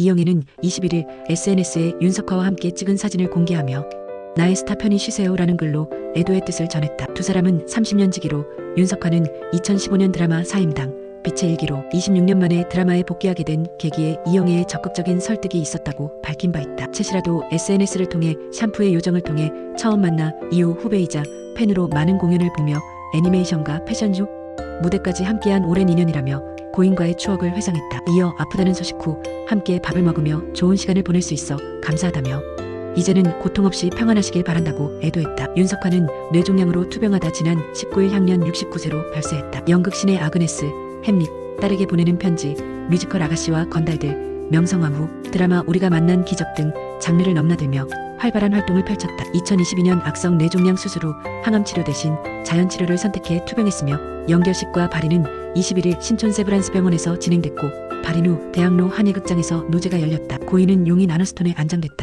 이영애는 21일 SNS에 윤석화와 함께 찍은 사진을 공개하며 나의 스타 편히 쉬세요라는 글로 애도의 뜻을 전했다. 두 사람은 30년 지기로 윤석화는 2015년 드라마 사임당 빛의 일기로 26년 만에 드라마에 복귀하게 된 계기에 이영애의 적극적인 설득이 있었다고 밝힌 바 있다. 채시라도 SNS를 통해 샴푸의 요정을 통해 처음 만나 이후 후배이자 팬으로 많은 공연을 보며 애니메이션과 패션쇼 무대까지 함께한 오랜 인연이라며 고인과의 추억을 회상했다. 이어 아프다는 소식 후 함께 밥을 먹으며 좋은 시간을 보낼 수 있어 감사하다며 이제는 고통 없이 평안하시길 바란다고 애도했다. 윤석화는 뇌종양으로 투병하다 지난 19일 향년 69세로 별세했다. 연극신의 아그네스, 햄릿, 딸에게 보내는 편지, 뮤지컬 아가씨와 건달들, 명성황 후 드라마 우리가 만난 기적 등 장르를 넘나들며 활발한 활동을 펼쳤다. 2022년 악성 뇌종양 수술 후 항암 치료 대신 자연 치료를 선택해 투병했으며 연결식과 발인은 21일 신촌 세브란스 병원에서 진행됐고 발인 후 대학로 한예극장에서 노제가 열렸다. 고인은 용인 아너스톤에 안장됐다.